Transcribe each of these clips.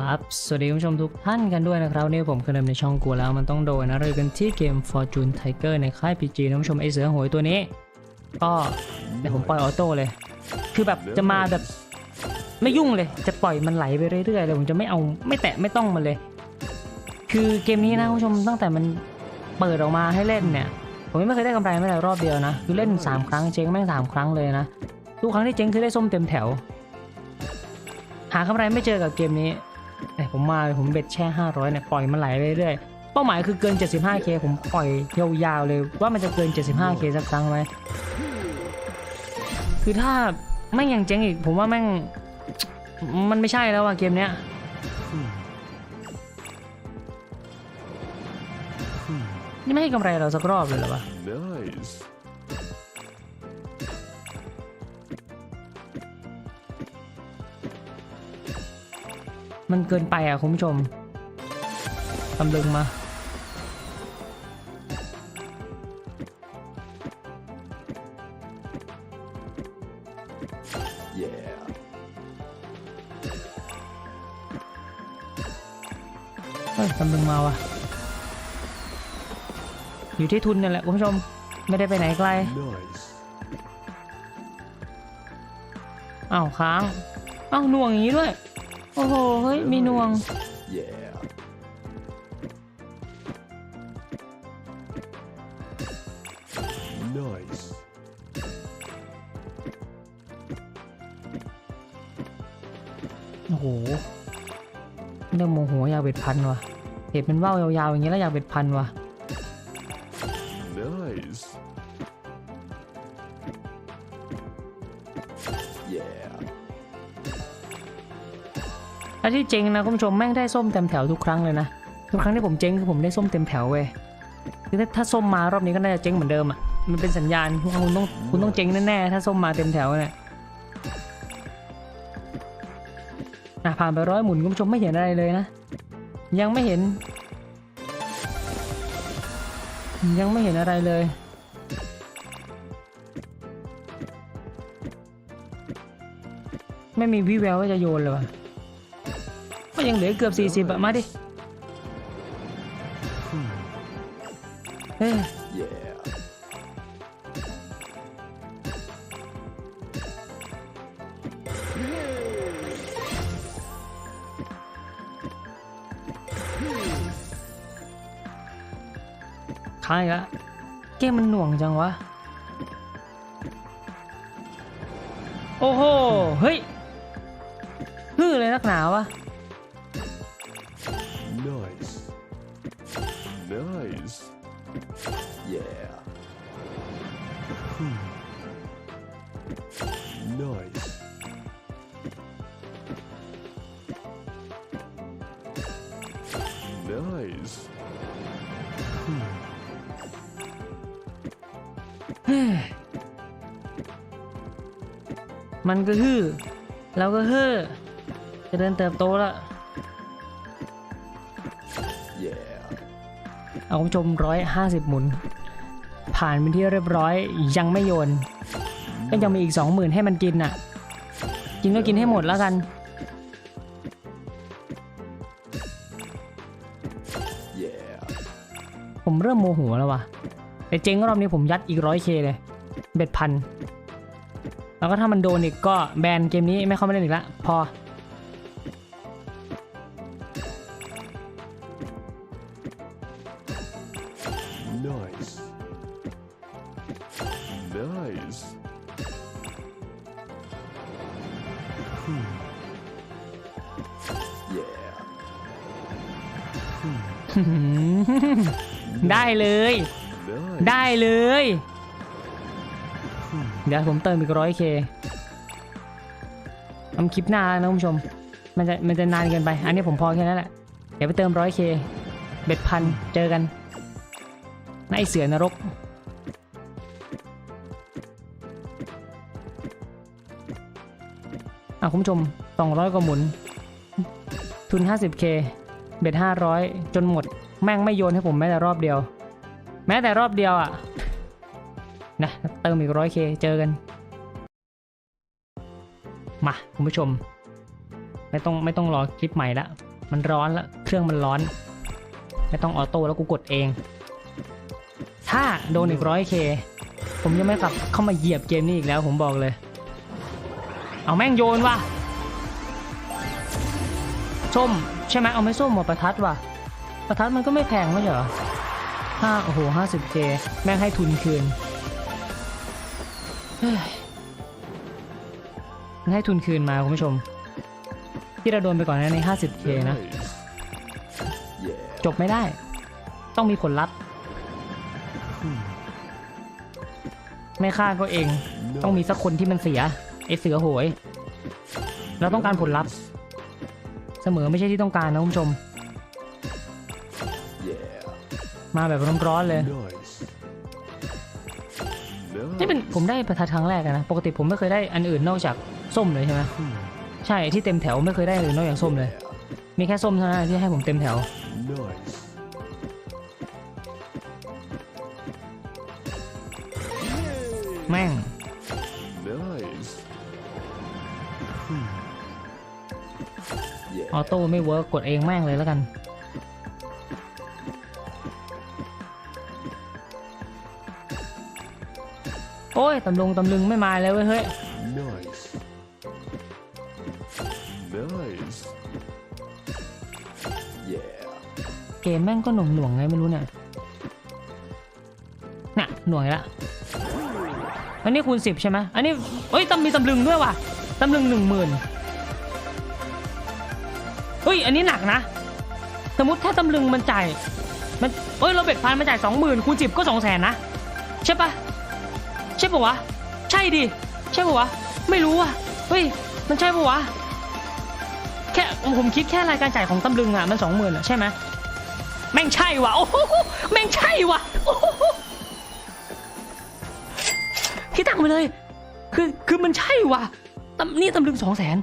ครับ สวัสดีคุณผู้ชมทุกท่านกันด้วยนะครับวันนี่ผมเคยนำในช่องกูแล้วมันต้องโดนนะเริ่มกันที่เกม Fortune Tiger ในค่าย PG นะคุณผู้ชมไอเสือโหยตัวนี้ ก็เดี๋ยวผมปล่อยออโต้เลย คือแบบจะมาแบบไม่ยุ่งเลย จะปล่อยมันไหลไปเรื่อยๆเลยผมจะไม่เอาไม่แตะไม่ต้องมันเลย คือเกมนี้นะคุณผู้ชมตั้งแต่มันเปิดออกมาให้เล่นเนี่ย ผมยังไม่เคยได้กำไรแม้แต่รอบเดียวนะ คือเล่น 3 ครั้งเจ๊งแม่งสามครั้งเลยนะทุกครั้งที่เจ๊งคือได้ส้มเต็มแถว หากำไรไม่เจอกับเกมนี้ แต่ผมมาผมเบ็ดแช่ 500เนี่ยปล่อยมันไหลไปเรื่อยๆเป้าหมายคือเกิน 75k ผมปล่อยยาวๆเลยว่ามันจะเกิน 75k สักครั้งไหมคือถ้าแม่งยังเจ๊งอีก ผมว่าแม่งมันไม่ใช่แล้วอะเกมเนี้ยนี่ไม่ให้กำไรเราสักรอบเลยหรอวะ Nice. มันเกินไปอะคุณผู้ชมตำลึงมา Yeah. เฮ้ยตำลึงมาว่ะ อยู่ที่ทุนนี่แหละคุณผู้ชม ไม่ได้ไปไหนไกล Nice. อ้าวค้าง อ้าวหน่วงอย่างนี้ด้วย โอ้โห เฮ้ย มีหน่วง Yeah. Nice. โอ้โหเริ่มโมโหอยากเบ็ดพันว่ะเห็นเป็นว่าวยาวๆอย่างนี้แล้วอยากเบ็ดพันว่ะ Nice. แล้วที่เจ๊งนะคุณผู้ชมแม่งได้ส้มเต็มแถวทุกครั้งเลยนะทุกครั้งที่ผมเจ๊งคือผมได้ส้มเต็มแถวเว้ยคือถ้าถ้าส้มมารอบนี้ก็น่าจะเจ๊งเหมือนเดิมอะมันเป็นสัญญาณคุณต้องคุณต้องเจ๊งแน่ๆถ้าส้มมาเต็มแถวเนี่ยอะผ่านไปร้อยหมุนคุณผู้ชมไม่เห็นอะไรเลยนะ ยังไม่เห็น ยังไม่เห็นอะไรเลยไม่มีวิแววว่าจะโยนเลยว่ะ ยังเหลือเกือบ 40อะมาดิเฮ้ย Yeah. ค้างอีกแล้วเกมมันหน่วงจังวะ โอ้โห เฮ้ยฮือเลยนักหนาวะ Yeah. Nice. Nice. เฮ้ยมันก็ฮือเราก็ฮือจะเดินเติบโตแล้ว เอาคุณผู้ชมร้อยห้าสิบหมุน ผ่านเป็นที่เรียบร้อยยังไม่โยน ก็ยังมีอีกสองหมื่นให้มันกินอะ กินก็กินให้หมดแล้วกัน Yeah. ผมเริ่มโมโหแล้วว่ะแต่เจ๊งรอบนี้ผมยัดอีกร้อยเคเลย เบ็ดพัน แล้วก็ถ้ามันโดนอีกก็แบนเกมนี้ไม่เข้ามาเล่นอีกละพอ ได้เลย Nice. ได้เลย เดี๋ยวผมเติมอีกร้อยเคทำคลิปหน้านะคุณผู้ชม มันจะมันจะนานเกินไป อันนี้ผมพอแค่นั้นแหละ เดี๋ยวไปเติมร้อยเคเบ็ดพันเจอกันนายเสือนรกอะคุณผู้ชม200กว่าหมุน ทุน 50k เบ็ด500จนหมด แม่งไม่โยนให้ผมแม้แต่รอบเดียว แม้แต่รอบเดียวอะนะเติมอีก 100k เคเจอกัน มาคุณผู้ชม ไม่ต้องไม่ต้องรอคลิปใหม่ละมันร้อนละเครื่องมันร้อน ไม่ต้องออโต้แล้วกูกดเอง ถ้าโดนอีกร้อยเคผมจะไม่กลับเข้ามาเหยียบเกมนี้อีกแล้วผมบอกเลย เอาแม่งโยนว่ะ ส้ม ใช่ไหมเอาไม่ส้มหมดประทัดว่ะ ประทัดมันก็ไม่แพงไม่ใช่เหรอห้าโอ้โหห้าสิบเคแม่งให้ทุนคืนมันให้ทุนคืนมาคุณผู้ชม ที่เราโดนไปก่อนหน้านี้ห้าสิบเคนะ จบไม่ได้ ต้องมีผลลัพธ์ไม่ฆ่าก็เอง ต้องมีสักคนที่มันเสียไอเสือโหย เราต้องการผลลัพธ์ เสมอไม่ใช่ที่ต้องการนะคุณผู้ชม Yeah. มาแบบร้อนๆเลย Nice. นี่เป็นผมได้ประทัดครั้งแรกอะนะ ปกติผมไม่เคยได้อันอื่นนอกจากส้มเลยใช่ไหม Hmm. ใช่ที่เต็มแถวไม่เคยได้อันอื่นนอกจากส้มเลย มีแค่ส้มเท่านั้นที่ให้ผมเต็มแถว Nice. แม่ง Nice. Hmm. อ Yeah. อโต้ไม่เวิร์กกดเองแม่งเลยแล้วกัน โอ้ย ตำลงตำลึงไม่มาเลยเว้ยเฮ้ย Nice. Nice. Yeah. เกมแม่งก็หน่วงหน่วงๆไงไม่รู้เนี่ยน่ะหน่วยละอันนี้คูณสิบใช่ไหมอันนี้เอ้ยตำมีตำลึงด้วยว่ะตำลึงหนึ่งหมื่น เฮ้ย อันนี้หนักนะ สมมติถ้าตำลึงมันจ่าย มันเอ้ย เราเบ็ดพันมันจ่ายสองหมื่นคูณสิบก็สองแสนนะ ใช่ปะใช่ปะวะ ใช่ดิ ใช่ปะวะ ไม่รู้อะเฮ้ย มันใช่ปะวะ แค่ผมคิดแค่รายการจ่ายของตำลึงอะมันสองหมื่นอะใช่ไหมแม่งใช่วะโอ้โหแม่งใช่วะโอ้โหคิดตังไปเลย คือ คือมันใช่วะตำนี่ตำลึงสองแสน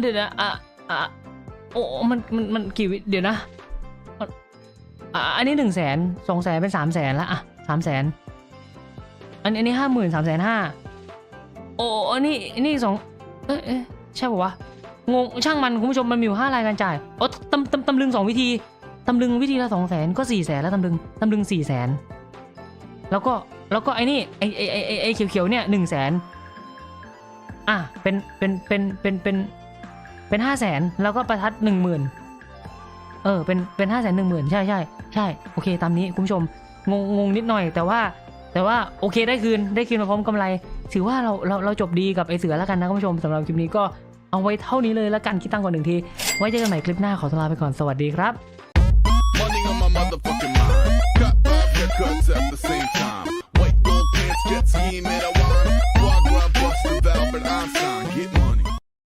เดี๋ยวนะอะอะโอ้มันมันมันกี่วิเดี๋ยวนะอะอันนี้หนึ่งแสนสองแสนเป็นสามแสนละอะสามแสนอันอันนี้ห้าหมื่นสามแสนห้าโอ้อันนี้อันนี้สองเอ๊ะเอ๊ะใช่ป่าวะงงช่างมันคุณผู้ชมมันมีอยู่ห้ารายการจ่ายโอ้ตำตำตำลึงสองวิธีตำลึงวิธีละสองแสนก็สี่แสนแล้วตำลึงตำลึงสี่แสนแล้วก็แล้วก็ไอ้นี่ไอ้ไอ้ไอ้ไอ้ไอ้เขียวๆเนี่ยหนึ่งแสนอะเป็นเป็นเป็นเป็นเป็น เป็นห้าแสนแล้วก็ประทัดหนึ่งหมื่นเออเป็นเป็นห้าแสนหนึ่งหมื่นใช่ใช่ใช่โอเคตามนี้คุณผู้ชมงงงงนิดหน่อย แต่ว่าแต่ว่าโอเคได้คืนได้คืนมาพร้อมกำไร ถือว่าเราเราเราจบดีกับไอเสือแล้วกันนะคุณผู้ชมสำหรับคลิปนี้ก็เอาไว้เท่านี้เลยแล้วกันคิดตั้งก่อนหนึ่งที ไว้เจอกันใหม่คลิปหน้าขอตัวลาไปก่อนสวัสดีครับ Money on my motherfucking mind. Cut five haircuts at the same time. White gold pants, jet ski, marijuana. Foie gras, bust the Albert Einstein.